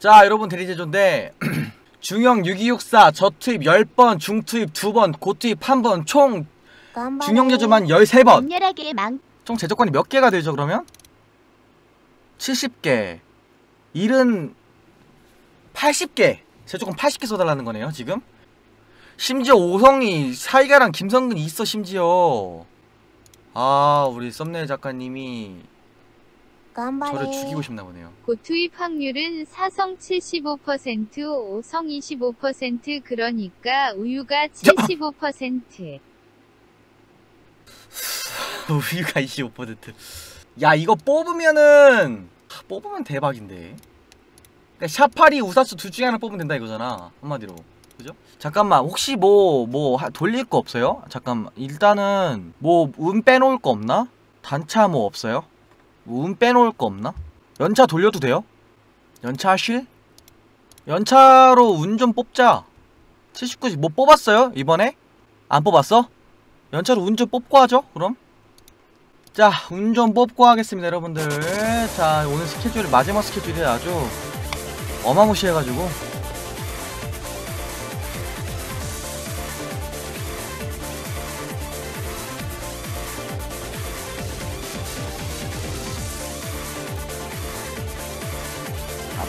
자 여러분 대리제조인데 중형 6264 저투입 10번 중투입 2번 고투입 1번 총 중형 제조만 13번. 격렬하게 망총 제조권이 몇 개가 되죠 그러면? 70개. 일은 80개. 제조권 80개 써달라는 거네요 지금. 심지어 오성이 사이가랑 김성근이 있어 심지어. 아 우리 썸네일 작가님이 저를 죽이고 싶나 보네요 고투입 확률은 사성 75%, 오성 25% 그러니까 우유가 75%. 우유가 25%야 이거 뽑으면은 하, 뽑으면 대박인데 그러니까 샤파리 우사수 둘 중에 하나 뽑으면 된다 이거잖아 한마디로 그죠? 잠깐만 혹시 뭐뭐 돌릴 거 없어요? 잠깐만 일단은 뭐 운 빼놓을 거 없나? 단차 뭐 없어요? 뭐운 빼놓을 거 없나? 연차 돌려도 돼요? 연차 하실? 연차로 운 좀 뽑자 79시 뭐 뽑았어요? 이번에? 안 뽑았어? 연차로 운 좀 뽑고 하죠 그럼 자 운 좀 뽑고 하겠습니다 여러분들 자 오늘 스케줄이 마지막 스케줄이 아주 어마무시해가지고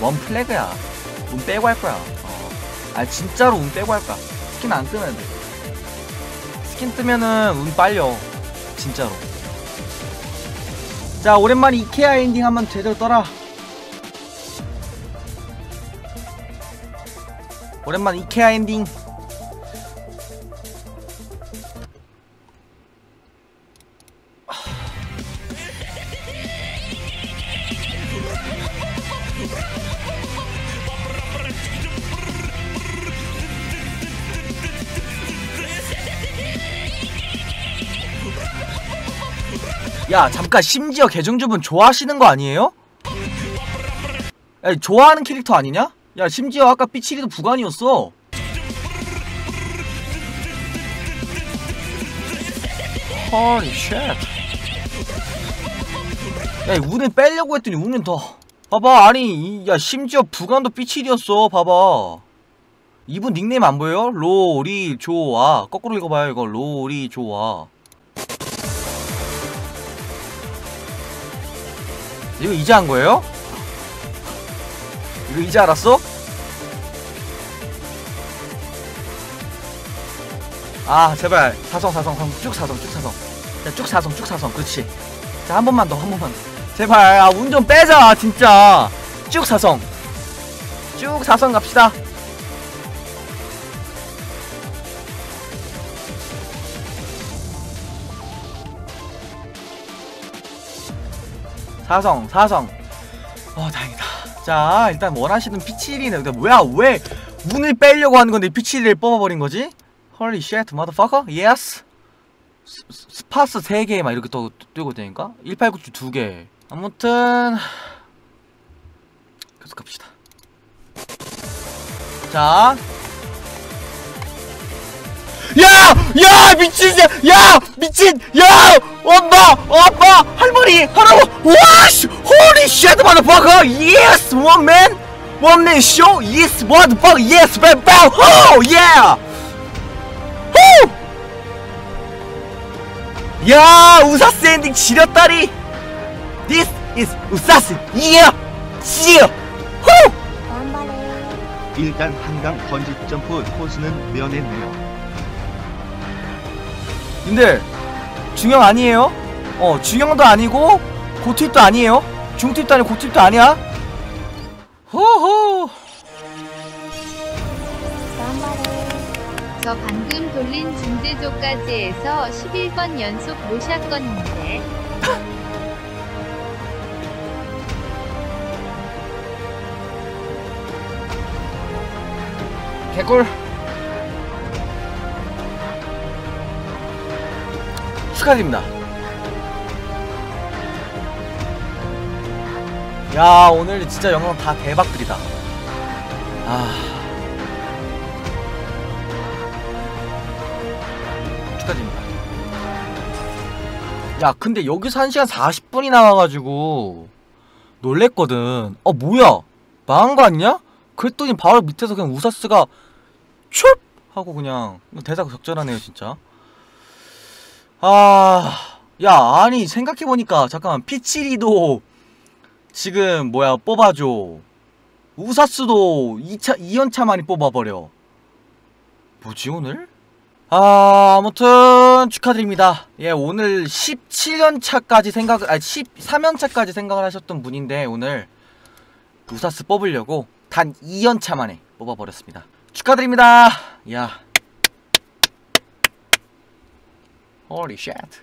아뭔 플래그야. 운 빼고 할 거야. 어. 아 진짜로 운 빼고 할 거야 스킨 안 뜨면 돼. 스킨 뜨면은 운 빨려. 진짜로. 자 오랜만에 이케아 엔딩 한번 제대로 떠라. 오랜만에 이케아 엔딩 야 잠깐 심지어 계정주분 좋아하시는 거 아니에요? 야 좋아하는 캐릭터 아니냐? 야 심지어 아까 삐치리도 부관이었어 헐리 쉣 야, 운을 빼려고 했더니 운은 더. 봐봐, 아니, 이- 야, 심지어 부관도 삐칠이었어, 봐봐. 이분 닉네임 안 보여요? 로리 좋아. 거꾸로 읽어봐요, 이거. 로리 좋아. 이거 이제 한 거예요? 이거 이제 알았어? 아 제발. 사성 사성 쭉 사성 쭉 사성. 자, 쭉 사성 쭉 사성. 그렇지. 자한 번만 더 한 번만 더. 제발. 아운좀 빼자 진짜. 쭉 사성. 쭉 사성 갑시다 사성 사성. 어 다행이다. 자 일단 원하시는 피치리는 근데 뭐야? 왜 운을 빼려고 하는 건데 피치리를 뽑아버린 거지? Holy shit motherfucker. Yes. 스, 스- 스파스 3개 막 이렇게 또 뜨고 되니까? 1897 2개. 아무튼 계속 갑시다. 자 야! 야! 미친! 야! 미친! 야! 엄마! 아빠! 할머니! 할아버! 와 씨! Holy shit, motherfucker! Yes! One man! One man show! Yes! Motherfucker! Yes! Bam! Bam! Oh! Yeah! Woo! 야! 우사스 엔딩 지렸다리! This is 우사스! Yeah! Yeah! Woo! 일단 한강 번지 점프 코스는 면했네요. 님들 중형 아니에요? 어 중형도 아니고 고투입도 아니에요? 중투입도 아니고 고투입도 아니야? 호호 저 방금 돌린 중대조까지 해서 11번 연속 모샷건인데 개꿀 축하드립니다. 야 오늘 진짜 영상 다 대박들이다. 아. 축하드립니다. 야 근데 여기서 1시간 40분이 나와가지고 놀랬거든. 어 뭐야? 망한 거 아니냐? 그랬더니 바로 밑에서 그냥 우사스가 춥! 하고 그냥 대사가 적절하네요 진짜. 아, 야 아니 생각해 보니까 잠깐만 피치리도 지금 뭐야 뽑아줘. 우사스도 2차 2연차 만에 뽑아버려. 뭐지 오늘? 아 아무튼 축하드립니다. 예 오늘 17연차까지 생각 아니 13연차까지 생각을 하셨던 분인데 오늘 우사스 뽑으려고 단 2연차 만에 뽑아버렸습니다. 축하드립니다. 야. Holy shit.